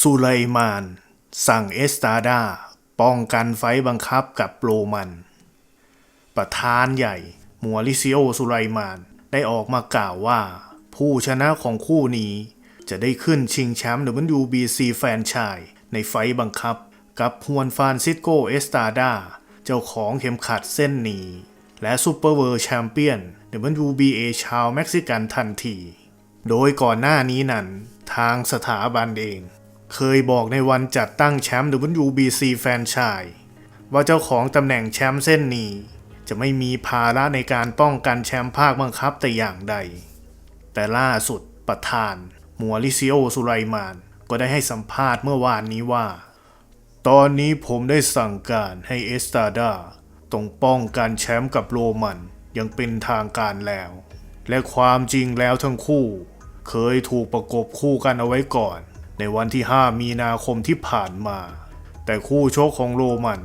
สุไลมาน สั่งเอสตาดา ป้องกันไฟบังคับกับโรมัน ประธานใหญ่มัวลิซิโอสุไลมาน ได้ออกมากล่าวว่า ผู้ชนะของคู่นี้จะได้ขึ้นชิงแชมป์ WBC แฟนชส์ในไฟบังคับ กับฮวนฟานซิสโกเอสตาดา เจ้าของเข็มขัดเส้นนี้ และซูเปอร์เวิลด์แชมเปี้ยน WBA ชาวเม็กซิกันทันที โดยก่อนหน้านี้นั้น ทางสถาบันเอง เคยบอกในวันจัดตั้งแชมป์ WBC แฟนชส์ว่าเจ้าของตำแหน่งแชมป์เส้นนี้ จะไม่มีภาระในการป้องกันแชมป์ภาคบังคับแต่อย่างใด แต่ล่าสุดประธานมัวลิซิโอสุไลมาน ก็ได้ให้สัมภาษณ์เมื่อวานนี้ว่า ตอนนี้ผมได้สั่งการให้เอสตาดาต้องป้องกันแชมป์กับโรมันยังเป็นทางการแล้ว และความจริงแล้วทั้งคู่ เคยถูกประกบคู่กันเอาไว้ก่อน ในวันที่ 5 มีนาคมที่ผ่านมา แต่คู่ชกของโรมัน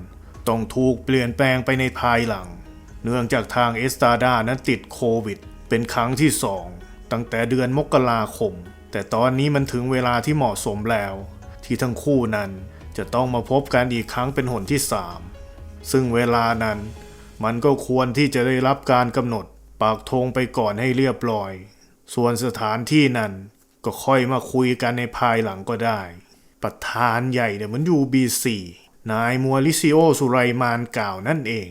ต้องถูกเปลี่ยนแปลงไปในภายหลัง เนื่องจากทางเอสตาดานั้นติดโควิด เป็นครั้งที่สองตั้งแต่เดือนมกราคม แต่ตอนนี้มันถึงเวลาที่เหมาะสมแล้ว ที่ทั้งคู่นั้นจะต้องมาพบกันอีกครั้งเป็นหนที่สามซึ่งเวลานั้นมันก็ควรที่จะได้รับการกำหนดปากธงไปก่อนให้เรียบร้อย ส่วนสถานที่นั้น ก็ค่อยมาคุยกันในภายหลังก็ได้ ประธานใหญ่เนี่ยมันยูบีซีนายมัวลิซิโอสุไรมานกล่าวนั่นเอง